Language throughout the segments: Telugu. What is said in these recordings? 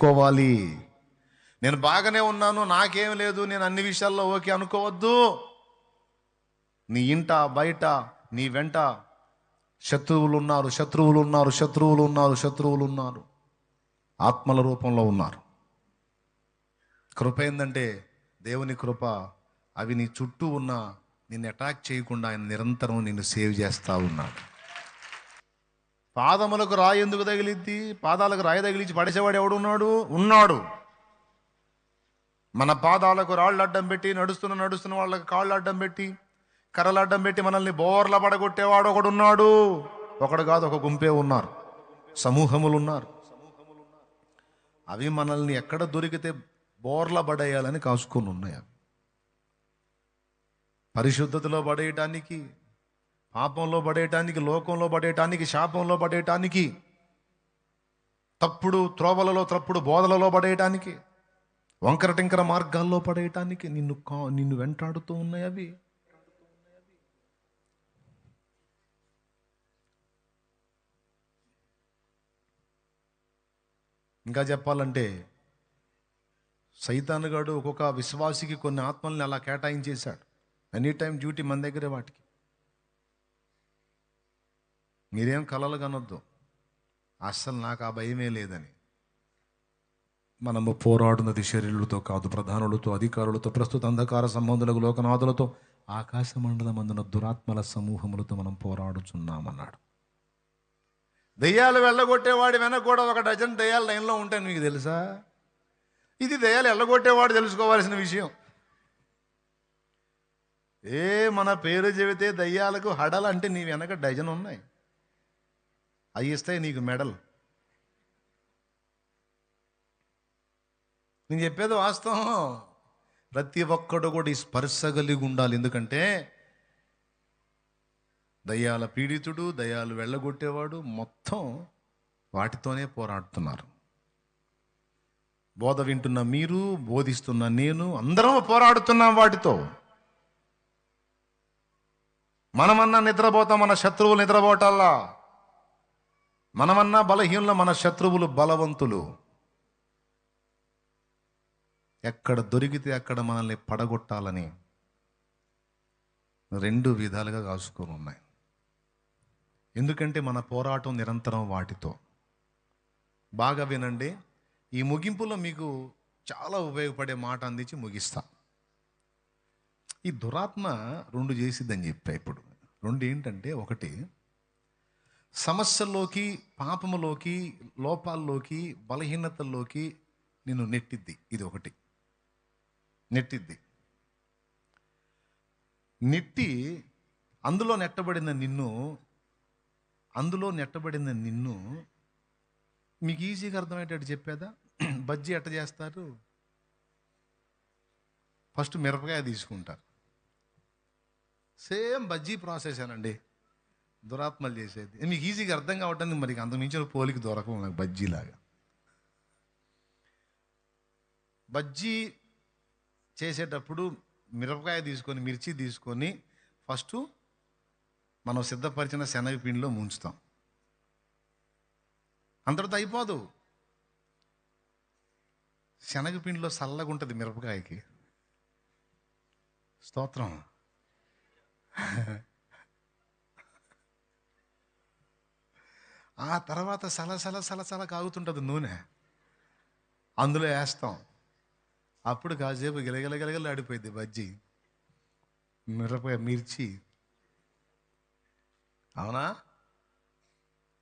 చేసుకోవాలి నేను బాగానే ఉన్నాను నాకేం లేదు నేను అన్ని విషయాల్లో ఓకే అనుకోవద్దు. నీ ఇంట బయట నీ వెంట శత్రువులు ఉన్నారు శత్రువులు ఉన్నారు శత్రువులు ఉన్నారు శత్రువులు ఉన్నారు ఆత్మల రూపంలో ఉన్నారు. కృప ఏంటంటే దేవుని కృప అవి నీ చుట్టూ ఉన్న నిన్ను అటాక్ చేయకుండా ఆయన నిరంతరం నిన్ను సేవ్ చేస్తూ ఉన్నాడు. పాదములకు రాయి ఎందుకు తగిలిద్ది? పాదాలకు రాయి తగిలించి పడేసేవాడు ఎవడు ఉన్నాడు. ఉన్నాడు మన పాదాలకు రాళ్ళు అడ్డం పెట్టి నడుస్తున్న నడుస్తున్న వాళ్ళకి కాళ్ళు అడ్డం పెట్టి కర్రలు అడ్డం పెట్టి మనల్ని బోర్ల పడగొట్టేవాడు ఒకడున్నాడు. ఒకడు కాదు ఒక గుంపే ఉన్నారు. సమూహములు ఉన్నారు అవి మనల్ని ఎక్కడ దొరికితే బోర్ల పడేయాలని కాసుకొని ఉన్నాయి పరిశుద్ధతలో పడేయటానికి పాపంలో పడేయటానికి లోకంలో పడేయటానికి శాపంలో పడేయటానికి తప్పుడు త్రోవలలో తప్పుడు బోధలలో పడేయటానికి వంకర టింకర మార్గాల్లో పడేయటానికి నిన్ను కా నిన్ను వెంటాడుతూ ఉన్నాయి అవి. ఇంకా చెప్పాలంటే సైతానుగాడు ఒక్కొక్క విశ్వాసికి కొన్ని ఆత్మల్ని అలా కేటాయించేశాడు. ఎనీ టైం డ్యూటీ మన దగ్గరే వాటికి. మీరేం కలలు కనొద్దు. అస్సలు నాకు ఆ భయమే లేదని. మనము పోరాడున్నది శరీరులతో కాదు ప్రధానులతో అధికారులతో ప్రస్తుత అంధకార సంబంధులకు లోకనాథులతో ఆకాశ మండలం అందున దురాత్మల సమూహములతో మనం పోరాడుచున్నామన్నాడు. దయ్యాలు వెళ్ళగొట్టేవాడి వెనక కూడా ఒక డజన్ దయ్యాలు లైన్లో ఉంటాయి మీకు తెలుసా? ఇది దయ్యాలు వెళ్ళగొట్టేవాడు తెలుసుకోవాల్సిన విషయం. ఏ మన పేరు చెబితే దయ్యాలకు హడలు అంటే నీ వెనక డజన్ ఉన్నాయి. అవి ఇస్తే నీకు మెడల్. నేను చెప్పేది వాస్తవం. ప్రతి ఒక్కడు కూడా ఈ స్పర్శ కలిగి ఉండాలి. ఎందుకంటే దయ్యాల పీడితుడు దయ్యాలు వెళ్ళగొట్టేవాడు మొత్తం వాటితోనే పోరాడుతున్నారు. బోధ వింటున్న మీరు బోధిస్తున్న నేను అందరం పోరాడుతున్నాం వాటితో. మనమన్నా నిద్రపోతాం మన శత్రువులు నిద్రపోటాలా మనమన్నా బలహీనులు మన శత్రువులు బలవంతులు. ఎక్కడ దొరికితే అక్కడ మనల్ని పడగొట్టాలని రెండు విధాలుగా కాసుకొని ఉన్నాయి. ఎందుకంటే మన పోరాటం నిరంతరం వాటితో. బాగా వినండి ఈ ముగింపులో మీకు చాలా ఉపయోగపడే మాట అందించి ముగిస్తా. ఈ దురాత్మ రెండు చేసిద్దని చెప్పా ఇప్పుడు. రెండు ఏంటంటే ఒకటి సమస్యల్లోకి పాపములోకి లోపాల్లోకి బలహీనతల్లోకి నిన్ను నెట్టిద్ది. ఇది ఒకటి. నెట్టిద్ది. నెట్టి అందులో నెట్టబడిన నిన్ను అందులో నెట్టబడిన నిన్ను మీకు ఈజీగా అర్థమయ్యేటట్టు చెప్పేదా? బజ్జీ ఎట్ట చేస్తారు? ఫస్ట్ మిరపకాయ తీసుకుంటారు సేమ్ బజ్జీ ప్రాసెస్ అనండి దురాత్మలు చేసేది. మీకు ఈజీగా అర్థం కావటానికి మరి అంత మించిన పోలిక దొరకవు నాకు బజ్జీలాగా బజ్జీ చేసేటప్పుడు మిరపకాయ తీసుకొని మిర్చి తీసుకొని ఫస్ట్ మనం సిద్ధపరిచిన శనగపిండిలో ముంచుతాం. అంతటితో అయిపోదు. శనగపిండిలో చల్లగా ఉంటుంది మిరపకాయకి. స్తోత్రం. ఆ తర్వాత సలసల సలసల కాగుతుంటుంది నూనె. అందులో వేస్తాం. అప్పుడు కాసేపు గిలగిల గిలగిల ఆడిపోయింది బజ్జీ. మిరపకాయ మిర్చి. అవునా?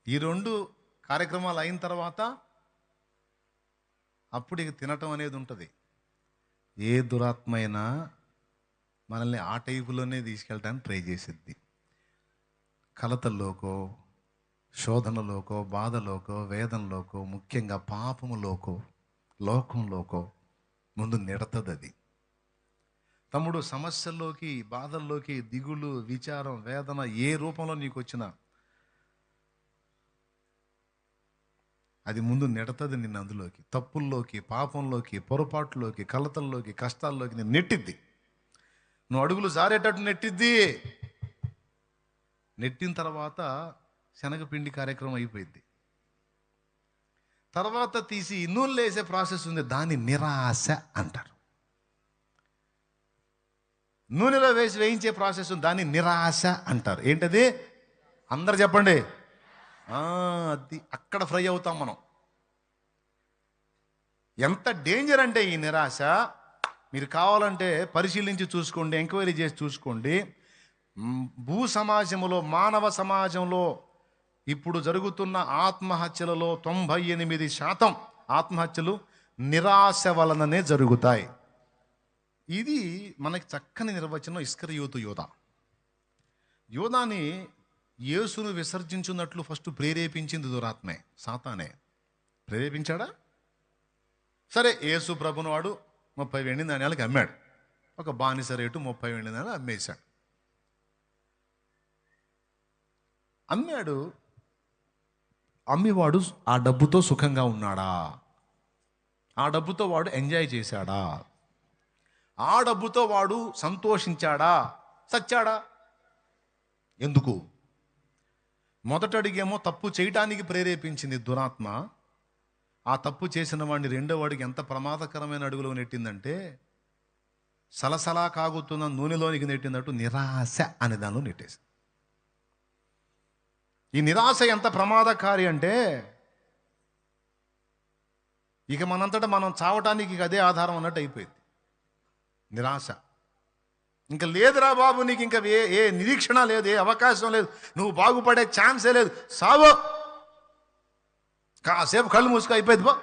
ఈ రెండు కార్యక్రమాలు అయిన తర్వాత అప్పుడు ఇక తినటం అనేది ఉంటుంది. ఏ దురాత్మ అయినా మనల్ని ఆ టైపులోనే తీసుకెళ్ళడానికి ట్రై చేసిద్ది. కలతల్లోకో శోధనలోకో బాధలోకో వేదనలోకో ముఖ్యంగా పాపములోకో లోకంలోకో ముందు నిడతది అది తమ్ముడు సమస్యల్లోకి బాధల్లోకి దిగులు విచారం వేదన ఏ రూపంలో నీకు వచ్చినా అది ముందు నెడతది నిన్ను అందులోకి. తప్పుల్లోకి పాపంలోకి పొరపాటులోకి కలతల్లోకి కష్టాల్లోకి నేను నెట్టిద్ది. నువ్వు అడుగులు జారేటట్టు నెట్టిద్ది. నెట్టిన తర్వాత శనగపిండి కార్యక్రమం అయిపోయింది. తర్వాత తీసి నూనెలో వేసే ప్రాసెస్ ఉంది దాన్ని నిరాశ అంటారు. నూనెలో వేసి వేయించే ప్రాసెస్ ఉంది దాన్ని నిరాశ అంటారు. ఏంటది? అందరు చెప్పండి. అది అక్కడ ఫ్రై అవుతాం మనం. ఎంత డేంజర్ అంటే ఈ నిరాశ. మీరు కావాలంటే పరిశీలించి చూసుకోండి ఎంక్వైరీ చేసి చూసుకోండి. భూ సమాజంలో మానవ సమాజంలో ఇప్పుడు జరుగుతున్న ఆత్మహత్యలలో తొంభై ఎనిమిది శాతం ఆత్మహత్యలు నిరాశ వలననే జరుగుతాయి. ఇది మనకి చక్కని నిర్వచనం ఇస్కర్ యూతు యోధ. యోధాని యేసును విసర్జించున్నట్లు ఫస్ట్ ప్రేరేపించింది దురాత్మే సాతానే. ప్రేరేపించాడా? సరే యేసు ప్రభును వాడు ముప్పై వెండి నాణ్యాలకి అమ్మాడు. ఒక బానిస రేటు ముప్పై వెండి నాణ్యాలు అమ్మేశాడు. అమ్మాడు అమ్మివాడు ఆ డబ్బుతో సుఖంగా ఉన్నాడా? ఆ డబ్బుతో వాడు ఎంజాయ్ చేశాడా? ఆ డబ్బుతో వాడు సంతోషించాడా? సచ్చాడా ఎందుకు? మొదటడిగేమో తప్పు చేయటానికి ప్రేరేపించింది దురాత్మ. ఆ తప్పు చేసిన వాడిని రెండో వాడికి ఎంత ప్రమాదకరమైన అడుగులో నెట్టిందంటే సలసలా కాగుతున్న నూనెలోనికి నెట్టినట్టు నిరాశ అనే దానిలో నెట్టేసింది. ఈ నిరాశ ఎంత ప్రమాదకారి అంటే ఇక మనంతటా మనం చావటానికి ఇక అదే ఆధారం అన్నట్టు అయిపోయింది. నిరాశ. ఇంకా లేదురా బాబు నీకు ఇంకా ఏ ఏ నిరీక్షణ లేదు ఏ అవకాశం లేదు నువ్వు బాగుపడే ఛాన్సే లేదు. సావో. కాసేపు కళ్ళు మూసుకు అయిపోయింది బా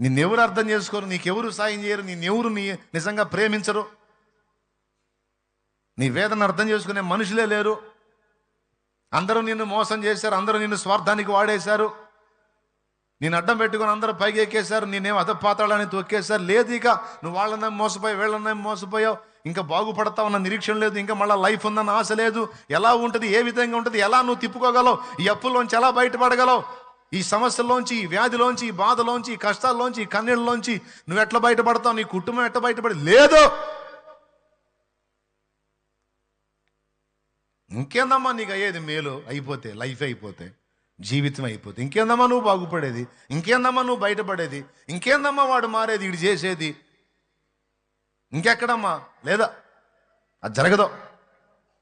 నిన్నెవరు అర్థం చేసుకోరు నీకెవరు సాయం చేయరు నిన్నెవరు నీ నిజంగా ప్రేమించరు? నీ వేదన అర్థం చేసుకునే మనుషులే లేరు. అందరూ నిన్ను మోసం చేశారు అందరూ నిన్ను స్వార్థానికి వాడేశారు. నేను అడ్డం పెట్టుకుని అందరూ పైకి ఎక్కేశారు నేనేం అధపాతాళని తొక్కేశారు. లేదు ఇక నువ్వు వాళ్ళనే మోసపోయి వీళ్ళనే మోసపోయావు. ఇంకా బాగుపడతావు అన్న నిరీక్షణ లేదు ఇంకా మళ్ళీ లైఫ్ ఉందన్న ఆశ లేదు. ఎలా ఉంటుంది ఏ విధంగా ఉంటుంది ఎలా నువ్వు తిప్పుకోగలవు ఈ అప్పుల్లోంచి ఎలా బయటపడగలవు? ఈ సమస్యల్లోంచి ఈ వ్యాధిలోంచి ఈ బాధలోంచి ఈ కష్టాల్లోంచి ఈ కన్నీళ్ళలోంచి నువ్వు ఎట్లా బయటపడతావు? నీ కుటుంబం ఎట్లా బయటపడి? లేదో! ఇంకేందమ్మా నీకు అయ్యేది మేలు? అయిపోతే లైఫ్ అయిపోతే జీవితం అయిపోతే. ఇంకేందమ్మా నువ్వు బాగుపడేది? ఇంకేందమ్మా నువ్వు బయటపడేది? ఇంకేందమ్మా వాడు మారేది ఇటు చేసేది? ఇంకెక్కడమ్మా? లేదా? అది జరగదు.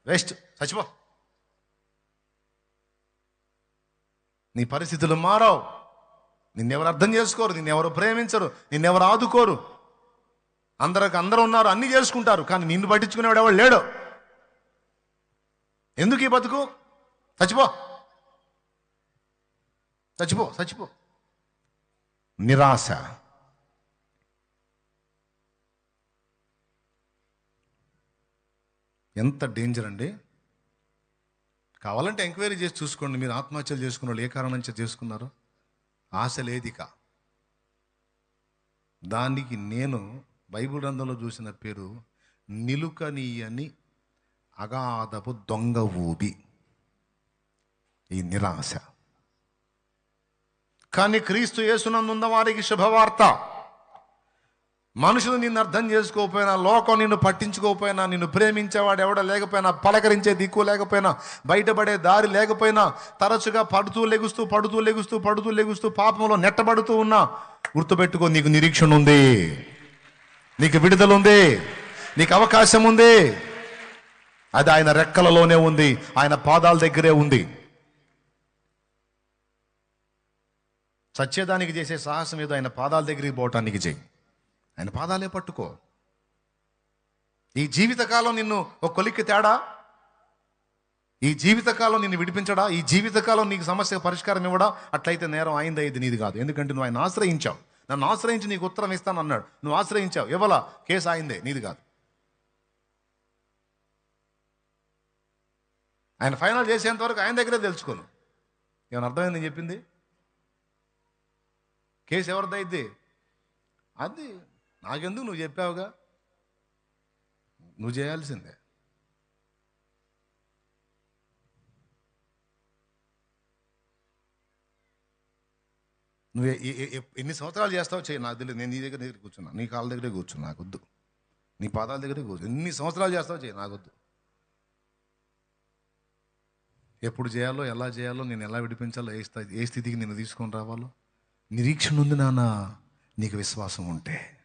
వేస్ట్. చచ్చిపో. నీ పరిస్థితులు మారావు. నిన్నెవరు అర్థం చేసుకోరు నిన్నెవరు ప్రేమించరు నిన్నెవరు ఆదుకోరు. అందరికి అందరూ ఉన్నారు అన్ని చేసుకుంటారు కానీ నిన్ను పట్టించుకునేవాడు ఎవడు లేడు. ఎందుకు ఈ బతుకు? చచ్చిపో. చచ్చిపో చచ్చిపో. నిరాశ. ఎంత డేంజర్ అండి? కావాలంటే ఎంక్వైరీ చేసి చూసుకోండి. మీరు ఆత్మహత్యలు చేసుకున్న వాళ్ళు ఏ కారణం చేత చేసుకున్నారు? ఆశ లేదిక దానికి నేను బైబిల్ గ్రంథంలో చూసిన పేరు నిలుకనీయని అగాధపు దొంగ ఊబి ఈ నిరాశ కానీ క్రీస్తు యేసునందున్న వారికి శుభవార్త. మనుషులు నిన్ను అర్థం చేసుకోకపోయినా లోకం నిన్ను పట్టించుకోకపోయినా నిన్ను ప్రేమించేవాడు ఎవడ లేకపోయినా పలకరించే దిక్కు లేకపోయినా బయటపడే దారి లేకపోయినా తరచుగా పడుతూ లెగుస్తూ పడుతూ లెగుస్తూ పడుతూ లెగుస్తూ పాపంలో నెట్టబడుతూ ఉన్నా గుర్తుపెట్టుకో నీకు నిరీక్షణ ఉంది. నీకు విడుదల ఉంది. నీకు అవకాశం ఉంది. అది ఆయన రెక్కలలోనే ఉంది ఆయన పాదాల దగ్గరే ఉంది. సత్యదానికి చేసే సాహసం ఏదో ఆయన పాదాల దగ్గరికి పోవటానికి చేయి. ఆయన పాదాలే పట్టుకో. ఈ జీవితకాలం నిన్ను ఒక కొలిక్కి తేడా? ఈ జీవితకాలం నిన్ను విడిపించడా? ఈ జీవితకాలం నీకు సమస్య పరిష్కారం ఇవ్వడా? అట్లయితే నేరం అయింది ఇది నీది కాదు. ఎందుకంటే నువ్వు ఆయన ఆశ్రయించావు. నన్ను ఆశ్రయించి నీకు ఉత్తరం ఇస్తాను అన్నాడు నువ్వు ఆశ్రయించావు. ఇవ్వలా. కేసు ఆయిందే నీది కాదు. ఆయన ఫైనల్ చేసేంత వరకు ఆయన దగ్గరే తెలుసుకోను. ఏమైనా అర్థమైంది చెప్పింది? కేసు ఎవరిదైద్ది అది నాకెందుకు నువ్వు చెప్పావుగా? నువ్వు చేయాల్సిందే. నువ్వు ఎన్ని సంవత్సరాలు చేస్తావు చేయి నాకు తెలియదు నేను నీ దగ్గర దగ్గర కూర్చున్నా. నీ కాళ్ళ దగ్గరే కూర్చున్నా నాకొద్దు నీ పాదాల దగ్గరే కూర్చు. ఎన్ని సంవత్సరాలు చేస్తావు చేయి నాకొద్దు ఎప్పుడు చేయాలో ఎలా చేయాలో నేను ఎలా విడిపించాలో ఏ స్థాయి ఏ స్థితికి నేను తీసుకొని రావాలో. నిరీక్షణ ఉంది నాన్న నీకు విశ్వాసం ఉంటే.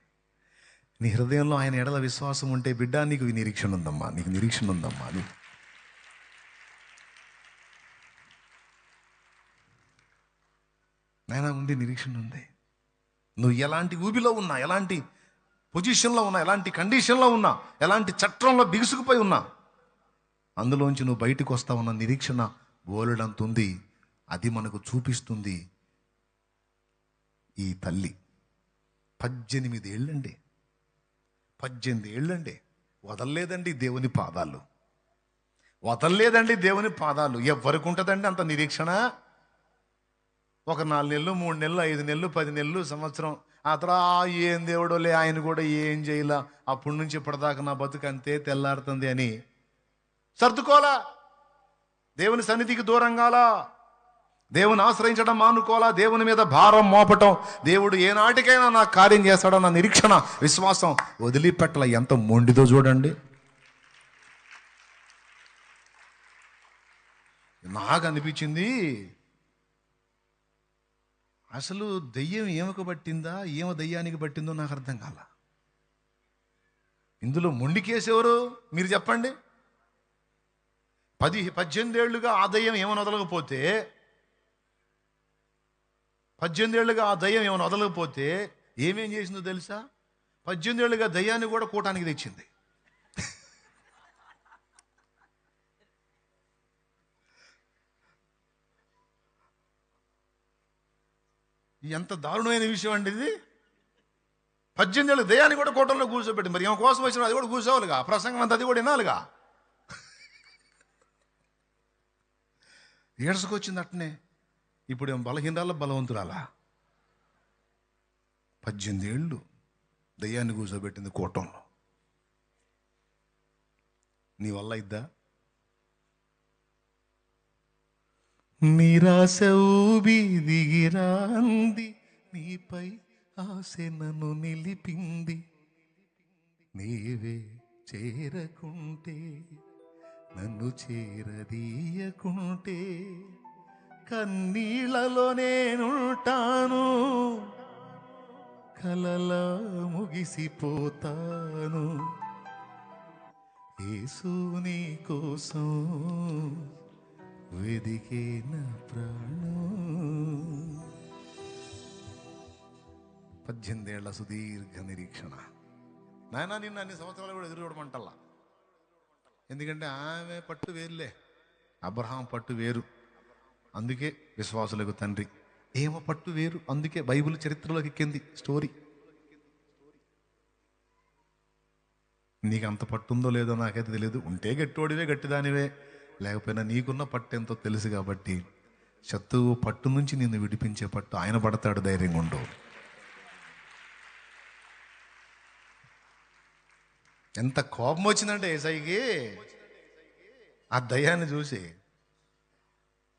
నీ హృదయంలో ఆయన ఎడల విశ్వాసం ఉంటే బిడ్డ నీకు నిరీక్షణ ఉందమ్మా నీకు నిరీక్షణ ఉందమ్మా నీ నాయన ఉంది నిరీక్షణ ఉంది. నువ్వు ఎలాంటి ఊబిలో ఉన్నా ఎలాంటి పొజిషన్లో ఉన్నా ఎలాంటి కండిషన్లో ఉన్నా ఎలాంటి చట్రంలో బిగుసుకుపోయి ఉన్నా అందులోంచి నువ్వు బయటకు వస్తావన్న నిరీక్షణ బోలెడంత ఉంది అది మనకు చూపిస్తుంది ఈ తల్లి. పద్దెనిమిది ఏళ్ళండి. పద్దెనిమిది ఏళ్ళండి. వదలలేదండి దేవుని పాదాలు. వదలలేదండి దేవుని పాదాలు. ఎవరికి ఉంటుందండి అంత నిరీక్షణ? ఒక నాలుగు నెలలు మూడు నెలలు ఐదు నెలలు పది నెలలు సంవత్సరం. ఆ తర్వాత ఏం దేవుడోలే ఆయన కూడా ఏం చేయాల? అప్పటి నుంచి ఇప్పటిదాకా నా బతుకు అంతే తెల్లారుతుంది అని సర్దుకోలా దేవుని సన్నిధికి దూరంగాలా? దేవుని ఆశ్రయించడం మానుకోవాలా? దేవుని మీద భారం మోపటం? దేవుడు ఏనాటికైనా నా కార్యం చేస్తాడన్న నిరీక్షణ విశ్వాసం వదిలిపెట్టల. ఎంత మొండిదో చూడండి. నాకు అనిపించింది అసలు దెయ్యం ఏమకు పట్టిందా? ఏమ దెయ్యానికి పట్టిందో నాకు అర్థం కాల. ఇందులో మొండికేసేవరు మీరు చెప్పండి. పది పద్దెనిమిది ఏళ్ళుగా ఆ దయ్యం ఏమని వదలకపోతే పద్దెనిమిది ఏళ్ళుగా ఆ దయ్యం ఏమైనా వదలకపోతే ఏమేం చేసిందో తెలుసా? పద్దెనిమిది ఏళ్ళుగా దయ్యాన్ని కూడా కూటానికి తెచ్చింది. ఎంత దారుణమైన విషయం అండి ఇది. పద్దెనిమిది ఏళ్ళు దయ్యాన్ని కూడా కూటంలో కూర్చోబెట్టి మరి ఏమో కోసం వచ్చిన అది కూడా కూర్చోవాలిగా ప్రసంగం అంతా అది కూడా వినాలిగా. ఏడ్చుకొచ్చింది అట్నే ఇప్పుడు ఏం బలహీనాల బలవంతురాలా? పద్దెనిమిది ఏళ్ళు దయ్యాన్ని కూర్చోబెట్టింది కూటంలో. నీ వల్ల ఇద్దా నిరాశ ఊబి దిగిరాంది. నీపై ఆశ నన్ను నిలిపింది. నీవే చేరకుంటే నన్ను చేరదీయకుంటే కన్నీళ్ళలో నేనుంటాను. కలలా ముగిసిపోతాను. యేసుని కోసం వెదికే నా ప్రాణం. పద్దెనిమిదేళ్ళ సుదీర్ఘ నిరీక్షణ. నాయన నిన్ను అన్ని సంవత్సరాలు కూడా ఎదురు చూడమంటల్లా ఎందుకంటే ఆమె పట్టు వేరులే. అబ్రహాం పట్టు వేరు. అందుకే విశ్వాసులకు తండ్రి. ఏమో పట్టు వేరు. అందుకే బైబిల్ చరిత్రలోకి ఎక్కింది. స్టోరీ. నీకు అంత పట్టుందో లేదో నాకైతే తెలియదు ఉంటే గట్టోడివే గట్టిదానివే. లేకపోయినా నీకున్న పట్టు ఎంతో తెలుసు కాబట్టి శత్రువు పట్టు నుంచి నిన్ను విడిపించే పట్టు ఆయన పడతాడు ధైర్యంగా ఉండవు ఎంత కోపం వచ్చిందంటే ఏసైకి ఆ దయాన్ని చూసి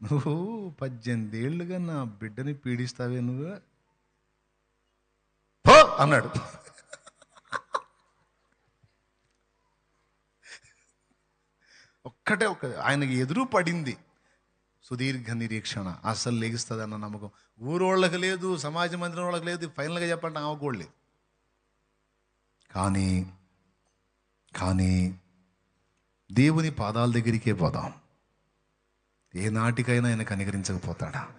నువ్వు పద్దెనిమిది ఏళ్ళుగా నా బిడ్డని పీడిస్తావే నువ్వు? పో! అన్నాడు. ఒక్కటే ఒక్క ఆయనకి ఎదురు పడింది. సుదీర్ఘ నిరీక్షణ. అసలు లెగిస్తుంది అన్న నమ్మకం. ఊరోళ్ళకి లేదు సమాజ మందిరం వాళ్ళకి లేదు ఫైనల్గా చెప్పండి ఆమె కూడా లేదు. కానీ కానీ దేవుని పాదాల దగ్గరికే పోదాం. ఏ నాటికైనా ఆయన కనికరించకపోతాడా?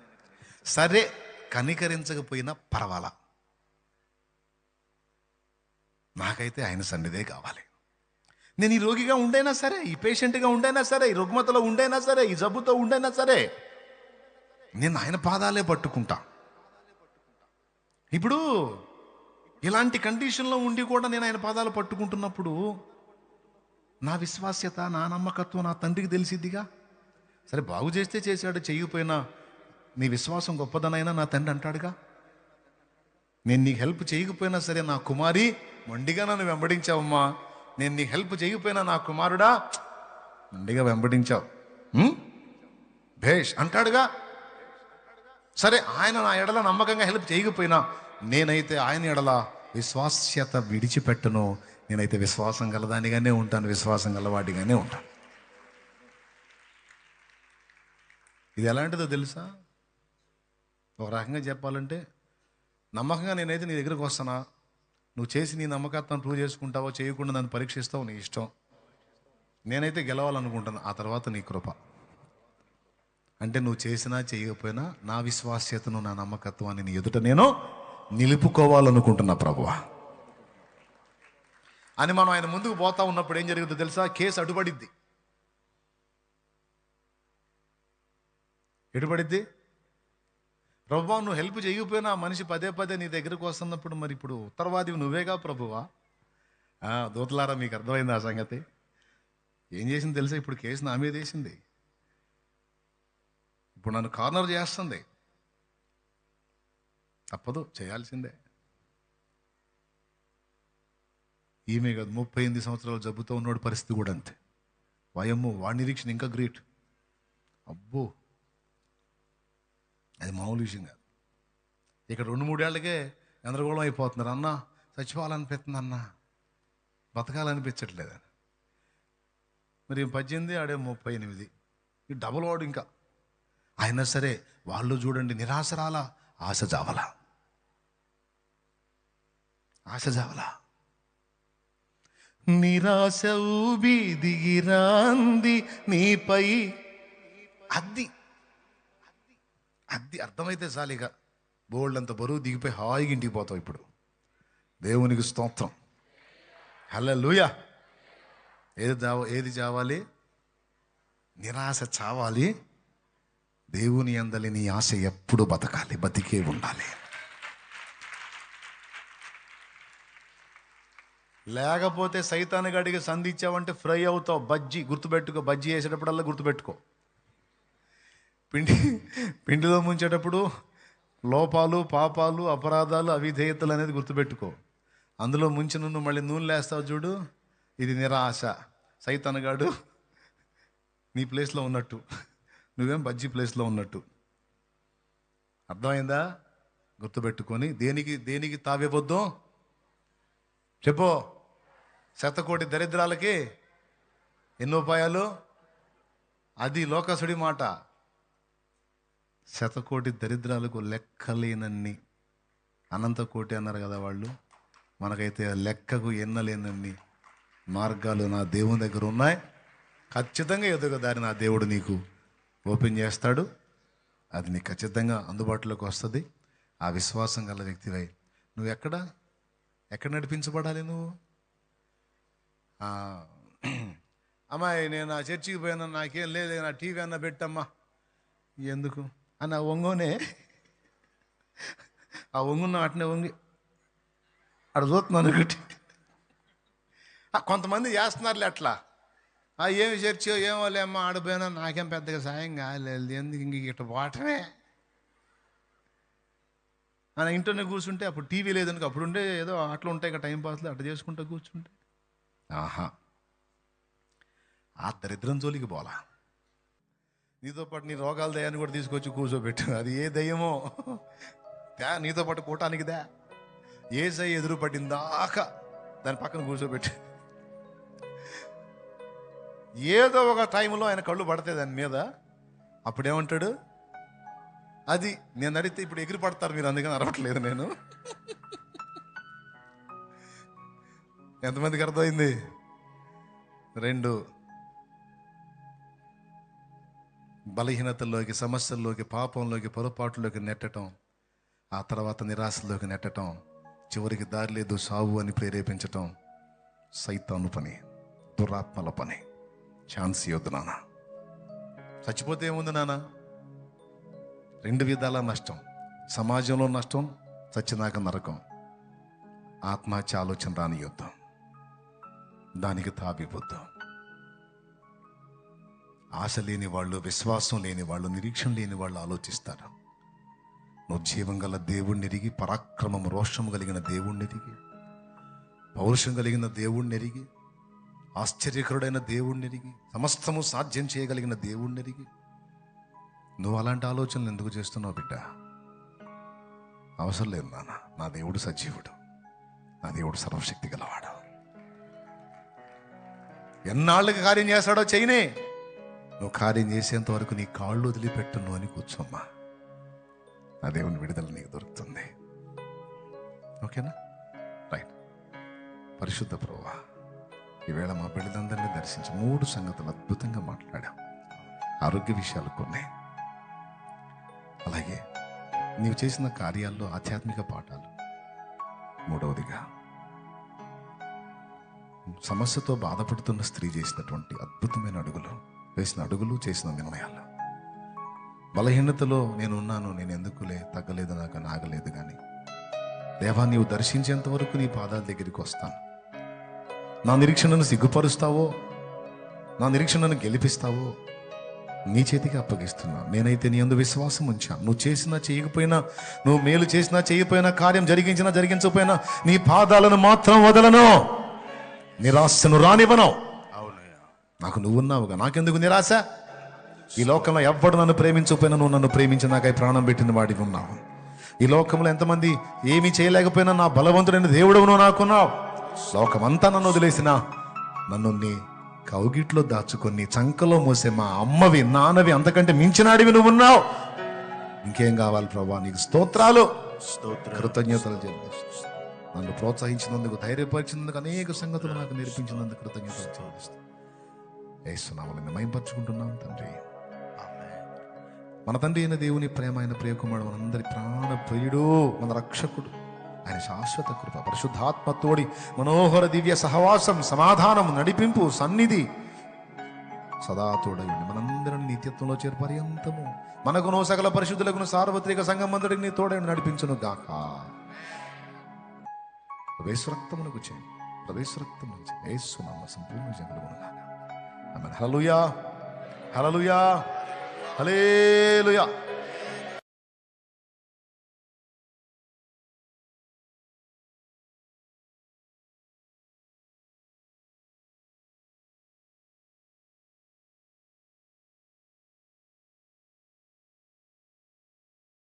సరే కనికరించకపోయినా పర్వాలా. నాకైతే ఆయన సన్నిధే కావాలి. నేను ఈ రోగిగా ఉండైనా సరే ఈ పేషెంట్గా ఉండైనా సరే ఈ రుగ్మతలో ఉండైనా సరే ఈ జబ్బుతో ఉండైనా సరే నేను ఆయన పాదాలే పట్టుకుంటా. ఇప్పుడు ఇలాంటి కండిషన్లో ఉండి కూడా నేను ఆయన పాదాలు పట్టుకుంటున్నప్పుడు నా విశ్వాస్యత నా నమ్మకత్వం నా తండ్రికి తెలిసిద్దిగా? సరే బాగు చేస్తే చేశాడు చేయకపోయినా నీ విశ్వాసం గొప్పదనైనా నా తండ్రి అంటాడుగా? నేను నీకు హెల్ప్ చేయకపోయినా సరే నా కుమారి మొండిగా నన్ను వెంబడించావమ్మా. నేను నీకు హెల్ప్ చేయకపోయినా నా కుమారుడా మొండిగా వెంబడించావు. భేష్ అంటాడుగా? సరే ఆయన నా ఎడల నమ్మకంగా హెల్ప్ చేయకపోయినా నేనైతే ఆయన ఎడలా విశ్వాస్యత విడిచిపెట్టను. నేనైతే విశ్వాసం గలదానిగానే ఉంటాను విశ్వాసం గలవాడిగానే ఉంటాను. ఇది ఎలాంటిదో తెలుసా? ఒక రకంగా చెప్పాలంటే నమ్మకంగా నేనైతే నీ దగ్గరకు వస్తానా? నువ్వు చేసి నీ నమ్మకత్వం ప్రూవ్ చేసుకుంటావో చేయకుండా నన్ను పరీక్షిస్తావు నీ ఇష్టం? నేనైతే గెలవాలనుకుంటాను ఆ తర్వాత నీ కృప. అంటే నువ్వు చేసినా చేయకపోయినా నా విశ్వాస్యతను నా నమ్మకత్వాన్ని నీ ఎదుట నేను నిలుపుకోవాలనుకుంటున్నా ప్రభువ. అని మనం ఆయన ముందుకు పోతా ఉన్నప్పుడు ఏం జరిగిందో తెలుసా? కేసు అడ్డుపడిద్ది. ఎటుపడిద్ది? ప్రభువా నువ్వు హెల్ప్ చేయకపోయినా మనిషి పదే పదే నీ దగ్గరకు వస్తున్నప్పుడు మరి ఇప్పుడు ఉత్తరవాదివి నువ్వేగా ప్రభువా? దూతలారా మీకు అర్థమైంది ఆ సంగతి? ఏం చేసింది తెలుసా? ఇప్పుడు కేసు నా మీద వేసింది. ఇప్పుడు నన్ను కార్నర్ చేస్తుంది. తప్పదు చేయాల్సిందే. ఈమె కాదు ముప్పై ఎనిమిది సంవత్సరాలు జబ్బుతో ఉన్నోడి పరిస్థితి కూడా అంతే. వయమ్ము వాడి నిరీక్షణ ఇంకా గ్రేట్. అబ్బో అది మామూలు విషయం కాదు. ఇక్కడ రెండు మూడేళ్ళకే గందరగోళం అయిపోతున్నారు. అన్న చచ్చిపోవాలనిపిస్తుంది అన్న బతకాలనిపించట్లేదు అని. మరి పద్దెనిమిది ఆడే ముప్పై ఎనిమిది. ఈ డబుల్ వాడు ఇంకా. అయినా సరే వాళ్ళు చూడండి నిరాశరాల ఆశ జావల ఆశ జావల నిరాశ ఊబి దిగిరాంది నీపై. అద్ది. అద్ది అర్థమైతే చాలిక బోల్డ్ అంత బరువు దిగిపోయి హాయిగా ఇంటికి పోతావు ఇప్పుడు. దేవునికి స్తోత్రం. హల్లెలూయ. ఏది జావ ఏది చావాలి? నిరాశ చావాలి. దేవుని అందలి నీ ఆశ ఎప్పుడు బతకాలి? బతికే ఉండాలి. లేకపోతే సైతాన్ గడికి సంధించావంటే ఫ్రై అవుతావు. బజ్జీ గుర్తుపెట్టుకో బజ్జీ వేసేటప్పుడల్లా గుర్తుపెట్టుకో. పిండి పిండిలో ముంచేటప్పుడు లోపాలు పాపాలు అపరాధాలు అవిధేయతలు అనేది గుర్తుపెట్టుకో. అందులో ముంచి నువ్వు మళ్ళీ నూనె లేస్తావు చూడు. ఇది నిరాశ. సైతనగాడు నీ ప్లేస్లో ఉన్నట్టు. నువ్వేం బజ్జీ ప్లేస్లో ఉన్నట్టు. అర్థమైందా? గుర్తుపెట్టుకొని దేనికి దేనికి తావివ్వద్దు చెప్పు. శతకోటి దరిద్రాలకి ఎన్నో ఉపాయాలు? అది లోకసుడి మాట. శతకోటి దరిద్రాలకు లెక్కలేనన్ని. అనంత కోటి అన్నారు కదా వాళ్ళు. మనకైతే లెక్కకు ఎన్నలేనన్ని మార్గాలు నా దేవుని దగ్గర ఉన్నాయి. ఖచ్చితంగా ఎదుగు దారి నా దేవుడు నీకు ఓపెన్ చేస్తాడు. అది నీకు ఖచ్చితంగా అందుబాటులోకి వస్తుంది. ఆ విశ్వాసం గల వ్యక్తివై. నువ్వు ఎక్కడ? ఎక్కడ నడిపించబడాలి నువ్వు? అమ్మాయి నేను ఆ చర్చికి పోయినా నాకేం లేదు నా టీవీ అన్న పెట్టమ్మా. ఎందుకు? అని ఆ ఒంగోనే ఆ ఒంగున్న అట్నే వంగి అక్కడ చూస్తున్నాను ఒకటి. కొంతమంది చేస్తున్నారులే అట్లా. ఆ ఏమి చర్చో ఏమో లేమ్మా ఆడిపోయినా నాకేం పెద్దగా సాయం కాలేదు ఎందుకు ఇంక ఇట్ట పోవటమే? ఆయన ఇంట్లోనే కూర్చుంటే అప్పుడు టీవీ లేదనుకో అప్పుడు ఉండే ఏదో అట్లా ఉంటాయి కదా టైంపాస్లో అట్లా చేసుకుంటూ కూర్చుంటే. ఆహా. ఆ దరిద్రం జోలికి పోలా నీతో పాటు నీ రోగాల దయాన్ని కూడా తీసుకొచ్చి కూర్చోబెట్టు. అది ఏ దయ్యమో? దా నీతో పాటు కూటానికి దా. ఏ సై ఎదురు పడిందాక దాని పక్కన కూర్చోబెట్టు. ఏదో ఒక టైంలో ఆయన కళ్ళు పడతాయి దాని మీద. అప్పుడేమంటాడు? అది నేను అడిగితే ఇప్పుడు ఎగిరి పడతారు మీరు అందుకని అరవట్లేదు నేను. ఎంతమందికి అర్థమైంది? రెండు. బలహీనతల్లోకి సమస్యల్లోకి పాపంలోకి పొరపాటులోకి నెట్టడం ఆ తర్వాత నిరాశలోకి నెట్టడం చివరికి దారి లేదు సావు అని ప్రేరేపించటం సైతాను పని దురాత్మల పని. ఛాన్స్ ఇవ్వద్దు నాన్న. చచ్చిపోతే ఏముంది నాన్న? రెండు విధాల నష్టం. సమాజంలో నష్టం చచ్చినాక నరకం. ఆత్మహత్య ఆలోచన రాని యుద్ధం దానికి తావిపోద్దాం ఆశ లేని వాళ్ళు విశ్వాసం లేని వాళ్ళు నిరీక్షణ లేని వాళ్ళు ఆలోచిస్తారు. నువ్వు జీవం గల దేవుణ్ణి ఎరిగి పరాక్రమం రోషం కలిగిన దేవుణ్ణి ఎరిగి పౌరుషం కలిగిన దేవుణ్ణి ఎరిగి ఆశ్చర్యకరుడైన దేవుణ్ణి ఎరిగి సమస్తము సాధ్యం చేయగలిగిన దేవుణ్ణి ఎరిగి నువ్వు అలాంటి ఆలోచనలు ఎందుకు చేస్తున్నావు బిడ్డ? అవసరం లేదు నాన్న. నా దేవుడు సజీవుడు. నా దేవుడు సర్వశక్తి గలవాడు. ఎన్నాళ్ళకి కార్యం చేస్తాడో చేయనే నువ్వు కార్యం చేసేంత వరకు నీ కాళ్ళు వదిలిపెట్టును అని కూర్చోమ్మా. ఆ దేవుని విడుదల నీకు దొరుకుతుంది. ఓకేనా? రైట్. పరిశుద్ధ ప్రభా ఈవేళ మా బిడ్డలందరినీ దర్శించి మూడు సంగతులు అద్భుతంగా మాట్లాడాం. ఆరోగ్య విషయాలు కొన్ని. అలాగే నీవు చేసిన కార్యాల్లో ఆధ్యాత్మిక పాఠాలు. మూడవదిగా సమస్యతో బాధపడుతున్న స్త్రీ చేసినటువంటి అద్భుతమైన అడుగులు వేసిన అడుగులు చేసిన నిర్ణయాలు. బలహీనతలో నేను ఉన్నాను నేను ఎందుకులే తగ్గలేదు నాకు నాగలేదు కానీ దేవా నీవు దర్శించేంత వరకు నీ పాదాల దగ్గరికి వస్తాను. నా నిరీక్షణను సిగ్గుపరుస్తావో నా నిరీక్షణను గెలిపిస్తావో నీ చేతికి అప్పగిస్తున్నా. నేనైతే నీ అందు విశ్వాసం ఉంచాను. నువ్వు చేసినా చేయకపోయినా నువ్వు మేలు చేసినా చేయకపోయినా కార్యం జరిగించినా జరిగించకపోయినా నీ పాదాలను మాత్రం వదలను. నిరాశను రానివ్వను. నాకు నువ్వున్నావుగా నాకెందుకు నిరాశ? ఈ లోకంలో ఎవ్వడు నన్ను ప్రేమించకపోయినా నువ్వు నన్ను ప్రేమించి నాకై ప్రాణం పెట్టిన వాడివి ఉన్నావు. ఈ లోకంలో ఎంతమంది ఏమీ చేయలేకపోయినా నా బలవంతుడైన దేవుడవు నువ్వు నాకున్నావు. లోకమంతా నన్ను వదిలేసిన నన్ను నీ కౌగిట్లో దాచుకొని చంకలో మోసే మా అమ్మవి నాన్నవి అంతకంటే మించినాడివి నువ్వు ఉన్నావు ఇంకేం కావాలి ప్రభా నీకు స్తోత్రాలు. స్తోత్ర కృతజ్ఞతలు చెల్లిస్తాను నన్ను ప్రోత్సహించినందుకు ధైర్యపరిచినందుకు అనేక సంగతులు నాకు నేర్పించినందుకు కృతజ్ఞతలు చెల్లిస్తాను వేస్తున్నామని మైంపరుచుకుంటున్నాం తండ్రి. మన తండ్రి అయిన దేవుని ప్రేమ అయిన ప్రియకుమారుడు మనందరి ప్రాణ ప్రియుడు మన రక్షకుడు ఆయన శాశ్వత కృప పరిశుద్ధాత్మ తోడి మనోహర దివ్య సహవాసం సమాధానం నడిపింపు సన్నిధి సదా తోడయుండి మనందరిని నిత్యత్వంలో చేరు పర్యంతము. మనకును సకల పరిశుద్ధులకును సార్వత్రిక సంఘం నీ తోడని నడిపించును గాక ప్రవేశరక్తమునకు గుచ్చేయండి ప్రవేశరక్తం నుంచి ఏసునామ సంపూర్ణ జగలుగును ఆమె హలలుయా హలలుయా హలేలుయా